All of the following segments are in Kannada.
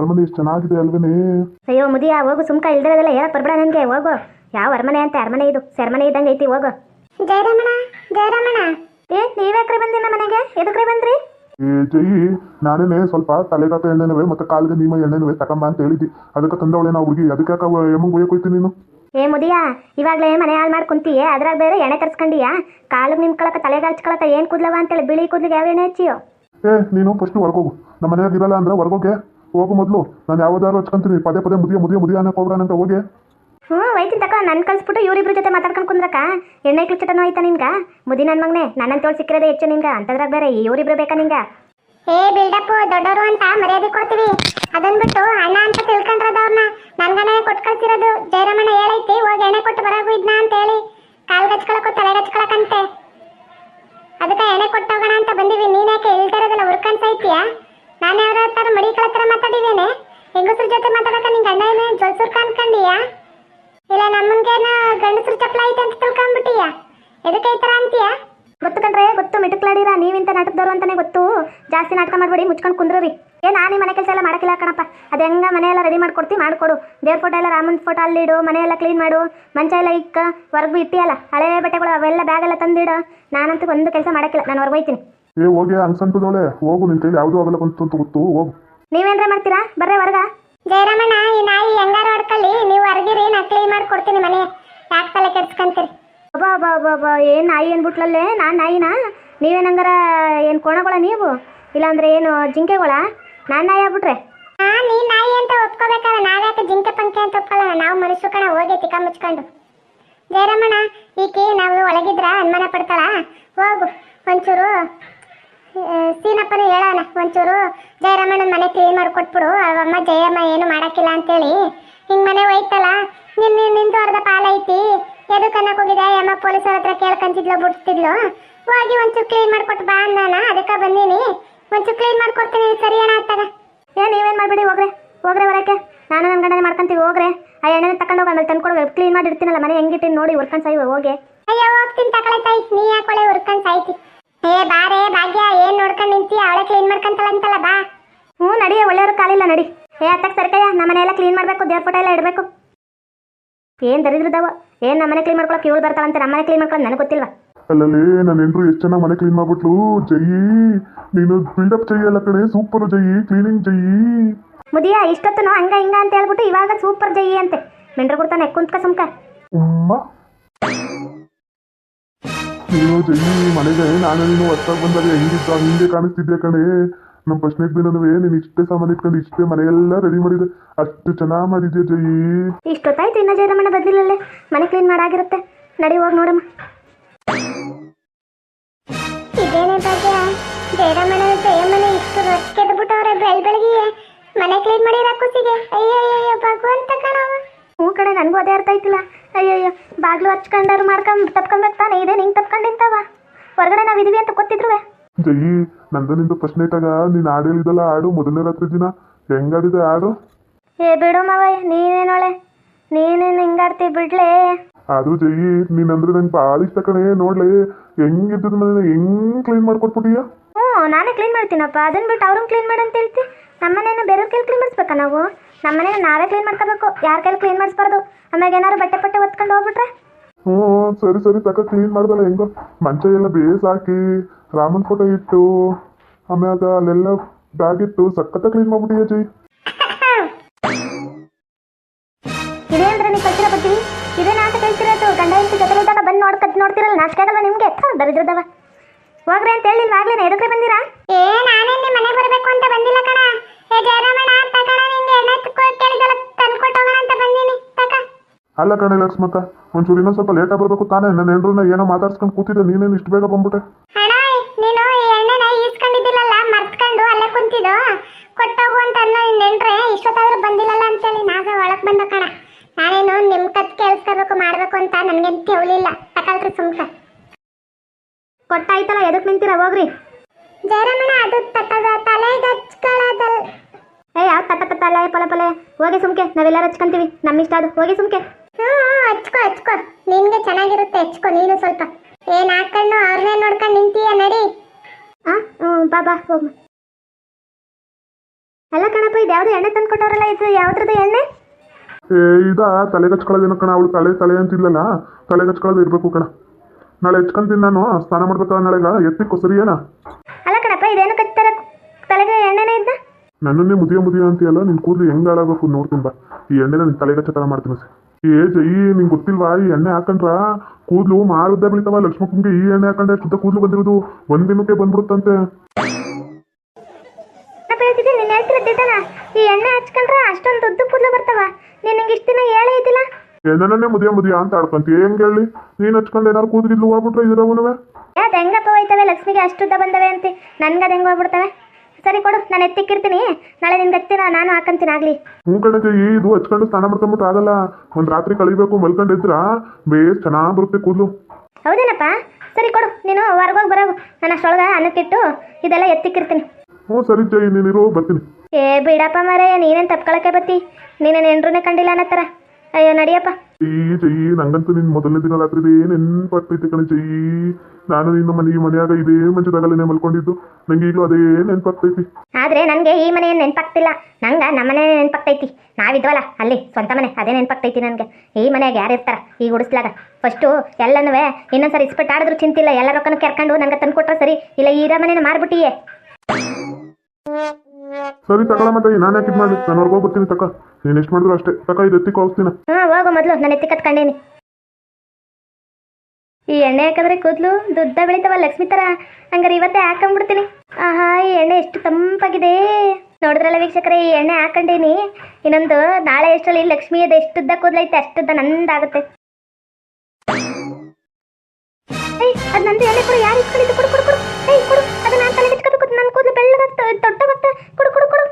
ಅರಮನೆ ಎಷ್ಟು ಚೆನ್ನಾಗಿದೆ ಅಲ್ವೇನೆ? ಅಯ್ಯೋ ಮುದಿಯ ಹೋಗು ಸುಮ್ಕ ಇಲ್ದಿರೋದೆಲ್ಲ ಹೇಳಕ್ ಬರ್ಬೇಡ ನನಗೆ ಹೋಗು. ಯಾವ ಅರಮನೆ ಅಂತ ಅರಮನೆ ಇದು ಸೆರಮನೆ ಇದ್ದಂಗೆ ಐತಿ ಹೋಗು. ಜಯರಮಣ ಜಯರಮಣ. ಏ ನೀವ್ಯಾಕ್ರೆ ಬಂದಿ ನಮ್ಮ ಮನೆಗೆ? ಎದಕ್ರೆ ಬಂದ್ರಿ? ಏ ಜೈ ನಾನೇನೆ ಸ್ವಲ್ಪ ತಲೆಗಾತ ಎಣ್ಣೆನವೆ ಮತ್ತೆ ಕಾಲಿಗೆ ನೀಮ ಎಣ್ಣೆನವೆ ತಕಂಬ ಅಂತ ಹೇಳಿದ್ದಿ. ಅದಕ್ಕೆ ತಂದವಳೆ ನಾವು ಹುಡುಗಿ. ಅದಕ್ಕೆ ಯಾಕೆ ಎಮ್ಮಂಗೆ ಒಯ್ಯಕ್ಕೆ ನೀನು? ಏ ಮುದಿಯ ಇವಾಗಲೇ ಮನೆ ಹಾಳು ಮಾಡ್ಕೊಂತೀಯ ಅದ್ರಾಗ ಬೇರೆ ಎಣ್ಣೆ ತರ್ಸ್ಕೊಂಡಿಯಾ? ಕಾಲಿಗೆ ನಿಮ್ಕೊಳಕ ತಲೆಗೆ ಹಚ್ಕೊಳಕ ಏನ್ ಕೂದ್ಲವ ಅಂತೇಳಿ ಬಿಳಿ ಕೂದ್ಲಿಗೆ ಯಾವ ಎಣ್ಣೆ ಹಚ್ಚಿಯೋ? ಏ ನೀನು ಫಸ್ಟ್ ಹೊರಗೋಗು ನಮ್ಮ ಮನೆಯಾಗ ಇರಲ್ಲ ಅಂದ್ರೆ ಹೊರ್ಗೋಗೆ ಹೋಗು ಮೊದಲು. ನಾನು ಯಾವ್ದಾದ್ರು ಹಚ್ಕೊಂತೀನಿ. ಪದೇ ಪದೇ ಮುದಿಯ ಮುದಿಯ ಮುದಿಯ ಅನ್ನಕ್ಕೆ ಹೋಗ್ಬೇಡ ಅಂತ ಹೋಗಿ. ಹ್ಞೂ ಹೋಯ್ತೀನಿ ತಕ. ನನ್ನ ಕಳ್ಸ್ಬಿಟ್ಟು ಇವ್ರಿಬ್ರ ಜೊತೆ ಮಾತಾಡ್ಕೊಂಡು ಕುಂದ್ರಕ ಎಣ್ಣೆ ಕ್ಲಿಚಟನೂ ಆಯ್ತಾ ನಿನ್ಗ? ಮುದಿ ನನ್ನ ಮಗನೆ. ನನ್ನಂತ ತೋಳ್ ಸಿಕ್ಕಿರೋದೇ ಹೆಚ್ಚು ನಿನ್ಗ. ಅಂತದ್ರಾಗ ಬೇರೆ ಇವ್ರಿಬ್ರು ಬೇಕಾ ನಿಂಗ ಏ ಬಿಲ್ಡಪ್ ದೊಡ್ಡವರು ಅಂತ ಮರ್ಯಾದೆ ಕೊಡ್ತೀವಿ. ಅದನ್ ಬಿಟ್ಟು ಅಣ್ಣ ಅಂತ ತಿಳ್ಕೊಂಡ್ರದವ್ರನ್ನ ನನ್ಗನೇ ಕೊಟ್ಟು ಕಳ್ಸಿರೋದು. ಜಯರಾಮಣ್ಣ ಹೇಳೈತಿ ಹೋಗಿ ಎಣ್ಣೆ ಕೊಟ್ಟು ಬರಾಗು ಇದ್ನ ಅಂತ ಹೇಳಿ. ಕಾಲ್ ಗಚ್ಕೊಳಕ್ಕೂ ತಲೆ ಗಚ್ಕೊಳಕಂತೆ. ಅದಕ್ಕೆ ಎಣ್ಣೆ ಕೊಟ್ಟೋಗೋಣ ಅಂತ ಬಂದಿವಿ. ನೀನ್ ಯಾಕೆ ಇಲ್ದಿರೋದಲ್ಲ ಹುರ್ಕನ್ ಹತ್ರ ಮಡಿ ಹತ್ರ ಮಾತಾಡಿದ್ದೇನೆ. ಹೆಂಗಸ್ರ ಜೊತೆ ಮಾತಾಡಕ ನಿನ್ ಗಂಡ ಏನೇ ಜೊಲ್ಸುರ್ಕ ಇಲ್ಲ ನಮ್ಮನ್ಗೇನ ಗಂಡಸ್ರ ಚಪ್ಪಲ ಐತೆ ಅಂತ ತಿಳ್ಕೊಂಡ್ಬಿಟ್ಟಿಯಾ ಎದಕ್ಕೆ ಈ ಥರ ಅಂತೀಯಾ? ಗೊತ್ತು ಕಂಡ್ರೆ ಗೊತ್ತು ಮಿಟುಕ್ಲಾಡಿರ, ನೀವಿಂತ ನಾಟಕದವ್ರು ಅಂತಾನೆ ಗೊತ್ತು. ಜಾಸ್ತಿ ನಾಟಕ ಮಾಡಬೇಡಿ, ಮುಚ್ಕೊಂಡು ಕುಂದ್ರಿ ಏ, ನಾನು ಮನೆ ಕೆಲಸ ಎಲ್ಲ ಮಾಡಕ್ಕಿಲ್ಲ ಕಣಪ್ಪ. ಅದು ಹೆಂಗ ಮನೆ ಎಲ್ಲಾ ರೆಡಿ ಮಾಡ್ಕೊಡ್ತಿ, ಮಾಡ್ಕೊಡು. ದೇವ್ರ ಫೋಟೋ ಎಲ್ಲ ರಾಮನ್ ಫೋಟೋ ಅಲ್ಲಿಡು ಮನೆ ಎಲ್ಲಾ ಕ್ಲೀನ್ ಮಾಡು. ಮಂಚ ಎಲ್ಲ ಇಕ್ಕ, ಹೊರಗು ಇಟ್ಟಿಯಲ್ಲ, ಹಳೆ ಬಟ್ಟೆಗಳು ಅವೆಲ್ಲ ಬ್ಯಾಗ್ ಎಲ್ಲ ತಂದಿಡು. ನಾನಂತೂ ಒಂದು ಕೆಲಸ ಮಾಡಕ್ಕಿಲ್ಲ, ನಾನು ಹೊರಗೆ ಹೋಯ್ತೀನಿ. ಏ ಹೋಗಿ ಹಂಗೆ ಸಂತದವಳೆ ಹೋಗು ನಿನ್ ಕೈಲಿ ಯಾವುದೂ ಆಗಲ್ಲ ಬಂತು ಅಂತ ಗೊತ್ತು. ಹೋಗು. ನೀವೇನ್ರ ಮಾಡ್ತೀರಾ? ಬರ್ರೆ ಹೊರಗ. ಜಯರಾಮಣ್ಣ ಈ ನಾಯಿ ಹೆಂಗಾರ ಹೊಡ್ಕೊಳ್ಳಿ. ನೀವು ಹೊರಗಿರಿ ನಾ ಕ್ಲೀನ್ ಮಾಡ್ಕೊಡ್ತೀನಿ ಮನೆ. ಯಾಕೆ ತಲೆ ಕೆಡ್ಸ್ಕೊಂತೀರಿ? ಒಬ್ಬ ಒಬ್ಬ ಒಬ್ಬ ಒಬ್ಬ ಏನು ನಾಯಿ ಅನ್ಬಿಟ್ಲಲ್ಲೇ ನಾ ನಾಯಿನಾ? ನೀವೇನಂಗಾರ ಏನು ಕೋಣಗಳ ನೀವು? ಇಲ್ಲಾಂದ್ರೆ ಏನು ಜಿಂಕೆಗಳ? ನಾನ್ ನಾಯಿ ಆಗ್ಬಿಟ್ರೆ? ಹಾ ನೀ ನಾಯಿ ಅಂತ ಒಪ್ಕೋಬೇಕಲ್ಲ ನಾವ್ಯಾಕೆ ಜಿಂಕೆ ಪಂಕೆ ಅಂತ ಒಪ್ಕೊಳ್ಳೋಣ ನಾವು ಮನುಷ್ಯ ಕಣ ಹೋಗಿ ತಿಕ್ಕ ಮುಚ್ಕೊಂಡು. ಜಯರಾಮಣ್ಣ ಈಕಿ ನಾವು ಒಳಗಿದ್ರ ಅನುಮಾನ ಪಡ್ತಾಳ? ಹೋಗು ಒಂಚೂರು. ಸೀನಪ್ಪನ ಹೇಳೋಣ. ಒಂಚೂರು ಜಯರಾಮಣ್ಣನ ಮನೆ ಕ್ಲೀನ್ ಮಾಡ್ಕೊಟ್ಬಿಡು. ಅವಮ್ಮ ಜಯಮ್ಮ ಏನು ಮಾಡಕ್ಕಿಲ್ಲ ಅಂತೇಳಿ. ಹಿಂಗ್ ಮನೆ ಹೋಯ್ತಲ್ಲ ನಿನ್ನ ನಿಂದು ಅರ್ಧ ಪಾಲೈತಿ ಎದಕ್ಕೆ ಅನ್ನಕ್ ಹೋಗಿದೆ ಅಮ್ಮ ಪೊಲೀಸರ ಹತ್ರ ಕೇಳ್ಕೊಂತಿದ್ಲು ಬಿಡ್ತಿದ್ಲು ಹೋಗಿ ಒಂಚೂರು ಕ್ಲೀನ್ ಮಾಡ್ಕೊಟ್ಟು ಬಾ ಅಂದಾನ. ಅದಕ್ಕೆ ಬಂದೀನಿ. ಒಂಚೂರು ಕ್ಲೀನ್ ಮಾಡ್ಕೊಡ್ತೀನಿ. ಸರಿ ಅಣ್ಣ ಅತ್ತಾಗ. ಏ ನೀವೇನು ಮಾಡ್ಬಿಡಿ ಹೋಗ್ರೆ. ಹೋಗ್ರೆ ಹೊರಕ್ಕೆ. ನಾನು ನನ್ನ ಗಂಡನೇ ಮಾಡ್ಕೊಂತೀವಿ ಹೋಗ್ರೆ. ಆ ಎಣ್ಣೆನ ತಗೊಂಡು ಹೋಗಿ ಆಮೇಲೆ ತಂದ್ಕೊಡೋ. ಕ್ಲೀನ್ ಮಾಡಿ ಇಡ್ತೀನಲ್ಲ ಮನೆ ಹೆಂಗಿಟ್ಟಿನಿ ನೋಡಿ ಉರ್ಕೊಂಡು ಸಾಯಿ ಹೋಗಿ. ಅಯ್ಯೋ ಹೋಗ್ತೀನಿ ತಗೊಳ್ಳಿ ತಾಯಿ. ನೀ ಯಾಕೊಳೆ ಹುರ್ಕೊಂಡ್ ಸಾಯ್ತಿ? ಏ ಬಾರೆ ಭಾಗ್ಯ ಏನ್ ನೋಡ್ಕೊಂಡ್ ನಿಂತಿ? ಅವಳೆ ಕ್ಲೀನ್ ಮಾಡ್ಕೊಂತಲ್ಲ ಅಂತಲ್ಲ ಬಾ. ಹ್ಞೂ ನಡಿಯ ಒಳ್ಳೆಯವ್ರ ಕಾಲಿಲ್ಲ ನಡಿ. ಏ ಅತ್ತಕ್ಕೆ ಸರ್ಕಯ್ಯ ನಮ್ಮ ಮನೆ ಎಲ್ಲ ಕ್ಲೀನ್ ಮಾಡಬೇಕು ದೇವ್ರ ಫೋಟೋ ಎಲ್ಲ ಇಡಬೇಕು. ಏನು ದರಿದ್ರದವ ಏನು ನಮ್ಮ ಮನೆ ಕ್ಲೀನ್ ಮಾಡ್ಕೊಳಕ್ಕೆ ಇವಳು ಬರ್ತಾಳಂತೆ? ನಮ್ಮ ಮನೆ ಕ್ಲೀನ್ ಮಾಡ್ಕೊಂಡು ನನಗೆ ಗೊತ್ತಿಲ್ವಾ? ಅಲ್ಲಲ್ಲಿ ನನ್ನ ಹೆಂಡ್ರು ಎಷ್ಟು ಚೆನ್ನಾಗಿ ಮನೆ ಕ್ಲೀನ್ ಮಾಡ್ಬಿಟ್ಲು. ಜೈ ನೀನು ಬಿಲ್ಡಪ್ ಜೈ ಎಲ್ಲ ಕಣೆ ಸೂಪರ್ ಜೈ ಕ್ಲೀನಿಂಗ್ ಜೈ. ಮುದಿಯ ಇಷ್ಟೊತ್ತು ಹಂಗ ಹಿಂಗ ಅಂತ ಹೇಳ್ಬಿಟ್ಟು ಇವಾಗ ಸೂಪರ್ ಜೈ ಅಂತೆ. ಮೆಂಡ್ರು ಕೊಡ್ತಾನೆ ಕುಂತ್ಕ ಸುಮ್ಕ. ಉಮ್ಮ. ನೀನು ಜೈ ಮನೆಗೆ. ನಾನು ನೀನು ಹೊತ್ತಾಗ ಬಂದಾಗ ಹೆಂಗಿದ್ದ? ಹಿಂಗೆ ಕಾಣಿಸ್ತಿದ್ದೆ ಕಣೆ? ನಮ್ಮ ಫಸ್ಟ್ನೇ ದಿನವೇ ನೀನು ಇಷ್ಟೇ ಸಾಮಾನು ಇಟ್ಕೊಂಡು ಇಷ್ಟೇ ಮನೆಯೆಲ್ಲ ರೆಡಿ ಮಾಡಿದೆ. ಅಷ್ಟು ಚೆನ್ನಾಗಿ ಮಾಡಿದ್ಯಾ ಜೈ ಇಷ್ಟೊತ್ತಾಯ್ತು ಇನ್ನ ಜಯರಮಣ ಬಂದಿಲ್ಲಲ್ಲೇ ಮನೆ ಕ್ಲೀನ್ ಮಾಡಾಗಿರುತ್ತೆ. ನಡಿ ಹೋಗಿ ನೋಡಮ್ಮ. ಇದೇನೇ ಭಾಗ್ಯ? ಜಯರಮಣ ಜಯಮನೆ ಇಷ್ಟು ರೊಕ್ಕ ಕೆದ್ಬಿಟ್ಟವ್ರೆ ಬೆಳ್ ಬೆಳಗ್ಗೆ ಮನೆ ಕ್ಲೀನ್ ಮಾಡಿ ಕೂಸಿಗೆ. ಅಯ್ಯೋ ಅಯ್ಯೋ ಭಗವಂತ ಕಣವ ಹ್ಞೂ ಕಡೆ ನನಗೂ ಅದೇ ಅರ್ಥ ಆಯ್ತಿಲ್ಲ. ಅಯ್ಯಯ್ಯೋ ಬಾಗ್ಲು ಹಚ್ಕೊಂಡಾರು ಮಾಡ್ಕೊಂಡ್ ತಪ್ಕೊಬೇಕು ತಾನೆ ಇದೇ ಹಿಂಗೆ ತಪ್ಕೊಂಡು ನಿಂತವ ಹೊರಗಡೆ ನಾವು ಇದೀವಿ ಅಂತ ಗೊತ್ತಿದ್ರುವೆ. ಜೈ ನಂದು ನಿಂದು ಫಸ್ಟ್ನೇ ಇಟ್ಟಾಗ ನೀನು ಹಾಡು ಹೇಳಿದಲ್ಲ ಹಾಡು ಮೊದಲನೇ ರಾತ್ರಿ ದಿನ. ಹೆಂಗಾಡಿದೆ ಹಾಡು? ಏ ಬಿಡು ಮಾವ ನೀನೇನೊಳೆ? ನೀನೇನು ಹಿಂಗಾಡ್ತಿ ಬಿಡ್ಲೇ. ಆದ್ರೂ ಜೈ ನೀನಂದ್ರೆ ನಂಗೆ ಭಾಳ ಇಷ್ಟ ಕಣೆ ನೋಡ್ಲೆ. ಹೆಂಗಿದ್ದದ ಮನೆ ಹೆಂಗ್ ಕ್ಲೀನ್ ಮಾಡ್ಕೊಟ್ಬಿಟ್ಟಿಯಾ? ಹ್ಞೂ ನಾನೇ ಕ್ಲೀನ್ ಮಾಡ್ತೀನಪ್ಪ. ಅದನ್ನ ಬಿಟ್ಟು ಅವ್ರನ್ನ ಕ್ಲೀನ್ ಮಾಡು ಅಂತ ಹೇಳ್ತಿ? ನಮ್ಮನೇನ ಬೇರೆಯವ್ರ ಕೈಲಿ ಕ್ಲೀನ್ ಮಾಡಿಸ್ಬೇಕಾ ನಾವು? ನಮ್ಮನೇನ ನಾವೇ ಕ್ಲೀನ್ ಮಾಡ್ಕೋಬೇಕು. ಯಾರ ಕೈಲಿ ಕ್ಲೀನ್ ಮಾಡಿಸ್ಬಾರ್ದು? ಆಮೇಲೆ ಏನಾದ್ರು ಬಟ್ಟೆ ಪಟ್ಟೆ ಒತ್ಕೊಂಡು ಹೋಗ್ಬಿಟ್ರೆ? ಹ್ಞೂ ಸರಿ ಸರಿ ತಕ ಕ್ಲೀನ್ ಮಾಡ್ದಲ್ಲ ಹೆಂಗೋ. ಮಂಚ ಎಲ್ಲ ಬೇಸ್ ಹಾಕಿ ರಾಮನ್ ಫೋಟೋ ಇಟ್ಟು ಆಮ್ಯಾಗ ಅಲ್ಲೆಲ್ಲ ಬ್ಯಾಗ್ ಇಟ್ಟು ಸಖತ್ತ ಕ್ಲೀನ್ ಮಾಡ್ಬಿಟ್ಟಿಯ ಜೈ ಇದೇನ್ರ ನೀವು ಕಲ್ತಿರೋ ಬರ್ತೀವಿ ಇದೇ ನಾಟಕ ಕಲ್ತಿರೋದು ಗಂಡ ಹೆಂಡತಿ ಜೊತೆ ಇದ್ದಾಗ ಬಂದು ನೋಡ್ಕತ್ ನೋಡ್ತಿರಲ್ಲ ನಾಚಿಕೆ ಆಗಲ್ಲ ನಿಮಗೆ? ದರಿದ್ರದವ. ಹೋಗ್ರಿ ಅಂತ ಹೇಳಿಲ್ವ ಆಗ್ಲೇನೆ ಎದಕ್ಕೆ ಬಂದಿರಾ? ಏ ನಾನೇ ನಿಮ್ಮ ಮನೆ ಬರಬೇಕು ಅಂತ ಬಂದಿಲ್ಲ ಕಣ. ಅಲ್ಲ ಕಣೆ ಲಕ್ಷ್ಮಕ್ಕ ಒಂಚೂರು ಇನ್ನೊಂದು ಸ್ವಲ್ಪ ಲೇಟ್ ಬರ್ಬೇಕು ತಾನೇ. ನನ್ನ ಎಲ್ರು ಏನೋ ಮಾತಾಡ್ಸ್ಕೊಂಡು ಕೂತಿದ್ದೆ ನೀನೇನು ಇಷ್ಟು ಬೇಗ ಬಂದ್ಬಿಟ್ಟೆ? ಕೊಟ್ಟೋಗು ಅಂತ ಅನ್ನೋ ನೆಂಟ್ರೆ ಇಷ್ಟೊತ್ತಾದ್ರೂ ಬಂದಿಲ್ಲಲ್ಲ ಅಂತೇಳಿ ನಾಗ ಒಳಗ್ ಬಂದ ಕಣ. ನಾನೇನು ನಿಮ್ ಕತ್ ಕೇಳಿಸ್ಕೋಬೇಕು ಮಾಡ್ಬೇಕು ಅಂತ ನನಗೆಂತ ತಕಲ್ರಿ ಸುಮ್ಕ. ಕೊಟ್ಟಾಯ್ತಲ್ಲ ಎದಕ್ಕೆ ನಿಂತೀರಾ ಹೋಗ್ರಿ. ಜಯರಾಮಣ್ಣ ಅದು ತಲೆ ಹಚ್ಕೊಳ್ಳೋದಲ್ ಏ ಯಾವ ತಟ್ಟ ತಟ್ಟ ಅಲ್ಲ ಪೊಲ ಪಲೆ. ಹೋಗಿ ಸುಮ್ಕೆ ನಾವೆಲ್ಲರೂ ಹಚ್ಕೊಂತೀವಿ. ನಮ್ಮ ಇಷ್ಟ ಅದು. ಹೋಗಿ ಸುಮ್ಕೆ. ಹ್ಞೂ ಹಚ್ಕೋ ಹಚ್ಕೋ. ನಿನ್ಗೆ ಚೆನ್ನಾಗಿರುತ್ತೆ ಹಚ್ಕೋ ನೀನು ಸ್ವಲ್ಪ. ಏನ್ ಹಾಕೊಂಡು ಅವ್ರನ್ನೇ ನೋಡ್ಕೊಂಡು ನಿಂತೀಯ ನಡಿ. ಹಾಂ ಹ್ಞೂ ಬಾ ಬಾ ಹೋಗ್ ಅಲ್ಲ ಕಣಪ್ಪ ಇದು ಯಾವ್ದು ಎಣ್ಣೆ ತಂದು ಕೊಟ್ಟವ್ರಲ್ಲ ಇದು ಯಾವ್ದ್ರದ್ದು ಎಣ್ಣೆ? ಏ ಇದ ತಲೆಗೆ ಹಚ್ಕೊಳ್ಳೋದೇನೋ ಕಣ ಅವಳು ತಲೆ ತಲೆ ಅಂತಿದ್ಲಲ್ಲ. ತಲೆಗೆ ಹಚ್ಕೊಳ್ಳೋದು ಇರಬೇಕು ಕಣ. ನಾಳೆ ಹಚ್ಕೊಂತೀನಿ ನಾನು ಸ್ನಾನ ಮಾಡ್ಬೇಕಾ ನಾಳೆಗ ಎತ್ತಿಕೋ ಸರಿ ಏನ? ಅಲ್ಲ ಕಣಪ್ಪ ಇದೇನು ಕಚ್ತಾರ? ತಲೆಗೆ ಎಣ್ಣೆನೇ ಇದ್ದ ನನ್ನನ್ನೇ ಮುದಿಯ ಮುದಿಯ ಅಂತೀಯಲ್ಲ ನಿನ್ ಕೂದಲು ಹೆಂಗ್ ಹಾಳಾಗಬೇಕು ನೋಡ್ತೀನಿ ಬಾ. ಈ ಎಣ್ಣೆ ನಿನ್ ತಲೆಗೆ ಹಚ್ಚೋ ಥರ ಮಾಡ್ತೀನಿ ಸರ್ ಏ ಜೈ ನಿಂಗೆ ಗೊತ್ತಿಲ್ವಾ ಈ ಎಣ್ಣೆ ಹಾಕೊಂಡ್ರ? ಕೂದಲು ಮಾರುದ್ದ ಬೆಳಿತಾವ ಲಕ್ಷ್ಮಕ್ಕಂಗೆ ಈ ಎಣ್ಣೆ ಹಾಕೊಂಡ್ರೆ ಶುದ್ಧ ಕೂದಲು ಬಂದಿರೋದು? ಒಂದ್ ದಿನಕ್ಕೆ ಬಂದ್ಬಿಡುತ್ತಂತೆ. ಈ ಎಣ್ಣೆ ಹಚ್ಕೊಂಡ್ರೆ ಅಷ್ಟೊಂದು ಉದ್ದು ಕೂದಲು ಬರ್ತಾವ. ನೀನು ನಂಗೆ ಇಷ್ಟು ದಿನ ಹೇಳೇ ಇದ್ದಿಲ್ಲ? ನನ್ನನ್ನೇ ಮುದಿಯ ಮುದಿಯ ಅಂತ ಆಡ್ಕೊಂತಿ. ಹೆಂಗ್ ಹೇಳಿ? ನೀನ್ ಹಚ್ಕೊಂಡು ಏನಾರು ಕೂದಲಿದ್ಲು ಹೋಗ್ಬಿಟ್ರೆ ಇದ್ರವನುವೆ? ಯಾವ್ದು ಹೆಂಗಪ್ಪ ಹೋಯ್ತವೆ ಲಕ್ಷ್ಮಿಗೆ ಅಷ್ಟುದ್ದ ಬಂದವೆ ಅಂತ? ನನ್ಗೆ ಅದು ಹೆಂಗೆ ಹೋಗ್ಬಿಡ್ತವೆ? ಸರಿ ಕೊಡು ನಾನು ಎತ್ತಿಕ್ಕಿರ್ತೀನಿ. ನಾಳೆ ನಿನ್ಗೆ ಹತ್ತಿರ ನಾನು ಹಾಕಂತೀನಿ ಆಗಲಿ. ಹ್ಞೂ ಕಣೆ ಜೈ ಇದು ಹಚ್ಕೊಂಡು ಸ್ನಾನ ಮಾಡ್ಕೊಂಬಿಟ್ಟು ಆಗಲ್ಲ. ಒಂದು ರಾತ್ರಿ ಕಳಿಬೇಕು ಮಲ್ಕೊಂಡಿದ್ರ ಬೇಸ್ ಚೆನ್ನಾಗಿ ಬರುತ್ತೆ ಕೂದಲು. ಹೌದೇನಪ್ಪ? ಸರಿ ಕೊಡು ನೀನು ಹೊರಗೋಗಿ ಬರೋ ನಾನು ಅಷ್ಟೊಳಗೆ ಅನ್ನಕ್ಕಿಟ್ಟು ಇದೆಲ್ಲ ಎತ್ತಿಕ್ಕಿರ್ತೀನಿ. ಹ್ಞೂ ಸರಿ ಜೈ ನೀನಿರು ಬರ್ತೀನಿ. ಏ ಬಿಡಪ್ಪ ಮಾರಯ್ಯ ನೀನೇನು ತಪ್ಕೊಳಕ್ಕೆ ಬತ್ತಿ? ನೀನೇನು ಎಂಡ್ರೂ ಕಂಡಿಲ್ಲ ಅನ್ನತ್ತರ? ಅಯ್ಯೋ ನಡಿಯಪ್ಪ. ಜೈ ಜೈ ನಂಗಂತೂ ನಿನ್ ಮೊದಲನೇ ದಿನ ರಾತ್ರಿ ನೆನ್ಪಾಗ್ತೈತೆ ಕಣೆ ಜೈ ನಾನು ನಿನ್ನ ಮನೆ, ಈ ಮನೆಯಾಗ ಇದೇ ಮಂಚದಾಗಲೇ ಮಲ್ಕೊಂಡಿದ್ದು. ನಂಗೆ ಈಗಲೂ ಅದೇ ನೆನ್ಪಾಗ್ತೈತಿ. ಆದ್ರೆ ನನಗೆ ಈ ಮನೆ ನೆನಪಾಗ್ತಿಲ್ಲ. ನಂಗ ನಮ್ಮ ಮನೆ ನೆನಪಾಗ್ತೈತಿ. ನಾವಿದ್ವಲ್ಲ, ಅಲ್ಲಿ, ಸ್ವಂತ ಮನೆ, ಅದೇ ನೆನಪಾಗ್ತೈತಿ ನನಗೆ. ಈ ಮನೆಯಾಗ ಯಾರು ಇರ್ತಾರ? ಈ ಗುಡಿಸ್ಲಾಗ ಫಸ್ಟು ಎಲ್ಲನೂ ಇನ್ನೊಂದ್ಸರಿ ಇಸ್ಪೆಟ್ ಆಡಿದ್ರು ಚಿಂತಿಲ್ಲ. ಎಲ್ಲ ರೊಕ್ಕನ ಕೆರ್ಕೊಂಡು ನಂಗೆ ತಂದು ಕೊಟ್ರೆ ಸರಿ. ಇಲ್ಲ, ಈ ಮನೇನ ಮಾರ್ಬಿಟ್ಟಿಯೇ. ಸರಿ ತಗೊಳ ಮತ್ತೆ, ನಾನು ಯಾಕೆ ಇದು ಮಾಡಿ ನಾನು ಹೊರಗೆ ಹೋಗ್ಬಿಡ್ತೀನಿ ತಕ. ನೀನು ಎಷ್ಟು ಮಾಡಿದ್ರು ಅಷ್ಟೇ. ತಕ, ಇದು ಎತ್ತಿ ಕೋಸ್ತೀನ ಹಾ ಹೋಗು ಮೊದಲು. ನಾನು ಎತ್ತಿ ಕತ್ಕೊಂಡೇನಿ. ಈ ಎಣ್ಣೆ ಹಾಕಿದ್ರೆ ಕೂದಲು ದುಡ್ಡ ಬೆಳಿತಾವ ಲಕ್ಷ್ಮಿ ತರ. ಹಂಗಾರೆ ಇವತ್ತೇ ಹಾಕೊಂಡ್ಬಿಡ್ತೀನಿ ಆಹಾ, ಈ ಎಣ್ಣೆ ಎಷ್ಟು ತಂಪಾಗಿದೆ. ನೋಡಿದ್ರಲ್ಲ ವೀಕ್ಷಕರೇ, ಈ ಎಣ್ಣೆ ಹಾಕೊಂಡೇನಿ. ಇನ್ನೊಂದು, ನಾಳೆ ಎಷ್ಟರಲ್ಲಿ ಲಕ್ಷ್ಮಿ ಅದು ಎಷ್ಟುದ್ದ ಕೂದಲೈತೆ, ಅಷ್ಟುದ್ದ ನಂದಾಗುತ್ತೆ. ಏಯ್, ಅದು ನಂದು ಎಣ್ಣೆ ಕೊಡು ಯಾರು ಇಸ್ಕೊಂಡಿದ್ದು ಕೊಡು ಕೊಡು. ಬೆಳ್ಳಗಾಗ್ತ ದೊಡ್ಡ ಬರ್ತಾ ಕೊಡು ಕೊಡು ಕೊಡು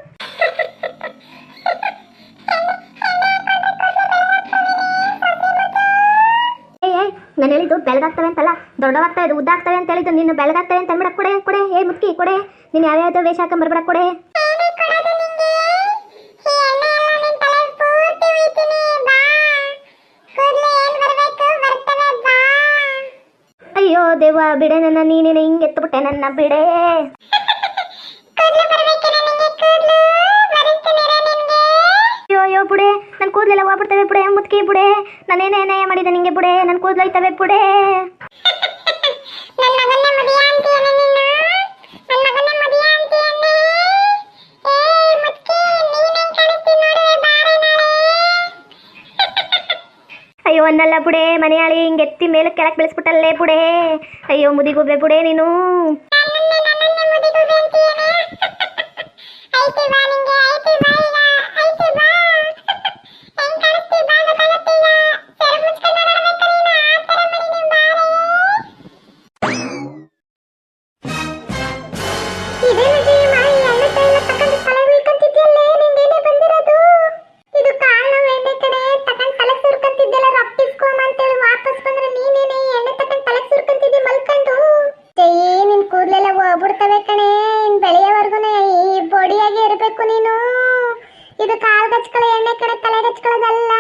ನಾನು ಹೇಳಿದ್ದು ಬೆಳಗಾಗ್ತವೆ ಅಂತಲ್ಲ ದೊಡ್ಡವಾಗ್ತಾ ಇದು ಉದ್ದಾಗ್ತವೆ ಅಂತ ಹೇಳಿದ್ದು ನೀನು ಬೆಳಗಾಗ್ತವೆ ಅಂತ ಅಂದ್ಬಿಡ ಕೊಡೆ ಕೊಡೆ ಏ ಮುತ್ಕಿ ಕೊಡೆ ನೀನು ಯಾವ್ಯಾವ್ದು ವೇಷ ಹಾಕೊಂಡ್ ಬರ್ಬಿಡಕ್ ಕೊಡೆ ಅಯ್ಯೋ ದೇವ ಬಿಡೆ ನನ್ನ ನೀನೇನೆ ಹಿಂಗೆ ಎತ್ತುಬಿಟ್ಟೆ ನನ್ನ ಬಿಡೆ ಹೋಗ್ಬಿಡ್ತವೆ ಬುಡೆ? ನಾನೇನೇ ಏನೇ ಮಾಡಿದೆ ನಿಂಗೆ ಬುಡೆ? ನನ್ನ ಕೂದಲು ಹೋಯ್ತವೆ ಬುಡೆ ಅಯ್ಯೋ ಅನ್ನಲ್ಲ ಬುಡೆ ಮನೆಯಾಳಿ ಹಿಂಗೆ ಎತ್ತಿ ಮೇಲೆ ಕೆಳಗೆ ಬೆಳೆಸ್ಬಿಟ್ಟಲ್ಲೇ ಬುಡೆ. ಅಯ್ಯೋ ಮುದಿಗುಬ್ಬೆ ಬುಡೆ ನೀನು. ಇದು ಗಚ್ಕೊಳ್ಳೋ ಎಣ್ಣೆ ಕಡೆ ತಲೆ ಕಚ್ಕೊಳ್ಳೋದಲ್ಲ.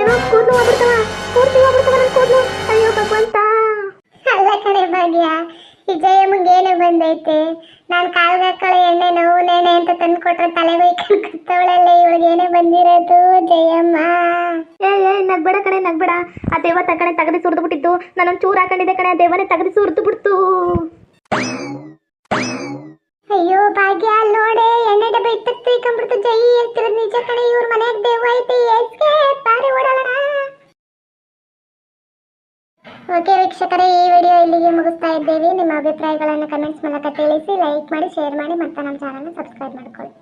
ಏನೋ ಅಲ್ಲ ಕಣೆ ಏನು ಬಂದೈತೆ. ನಾನ್ ಕಾಲ್ಗೆ ಎಣ್ಣೆ ನೋವು ಅಂತ ತಂದ್ಕೊಟ್ರೆ ತಲೆ ಬೈಕೊಂಡು ಕೂತವಳಲ್ಲ ಇವಳಿಗೆ ಏನೇ ಬಂದಿರೋದು, ಜಯಮ್ಮ. ಏ ಏ, ನಗ್ಬೇಡ ಕಣೆ, ನಗ್ಬೇಡ. ಆ ದೇವ ತಕಣೆ ತಗದಿ ಸುರಿದು ಬಿಟ್ಟಿದ್ದು. ನಾನೊಂದು ಚೂರು ಹಾಕೊಂಡಿದ್ದೆ ಕಣೆ, ಆ ದೇವನೇ ತಗದಿ ಸುರಿದು ಬಿಡ್ತು. ಅಯ್ಯೋ, ಭಾಗ್ಯ ಅಲ್ಲಿ ನೋಡೆ ಎಣ್ಣೆ ಡಬ್ಬ ಇಟ್ಟಕ್ಕೆ ಜೈ ಹೇಳ್ತಿರೋದು ನಿಜ ಕಣೆ, ಇವ್ರ ಮನೆಗೆ ದೇವ ಐತೆ ಎಸ್ಕೆ ಬಾರಿ ಓಡೋಣ ಓಕೆ ವೀಕ್ಷಕರೇ, ಈ ವಿಡಿಯೋ ಇಲ್ಲಿಗೆ ಮುಗಿಸ್ತಾ ಇದ್ದೇವೆ. ನಿಮ್ಮ ಅಭಿಪ್ರಾಯಗಳನ್ನು ಕಮೆಂಟ್ಸ್ ಮೂಲಕ ತಿಳಿಸಿ ಲೈಕ್ ಮಾಡಿ ಶೇರ್ ಮಾಡಿ, ಮತ್ತೆ ನಮ್ಮ ಚಾನಲ್ನ ಸಬ್ಸ್ಕ್ರೈಬ್ ಮಾಡ್ಕೊಳ್ಳಿ.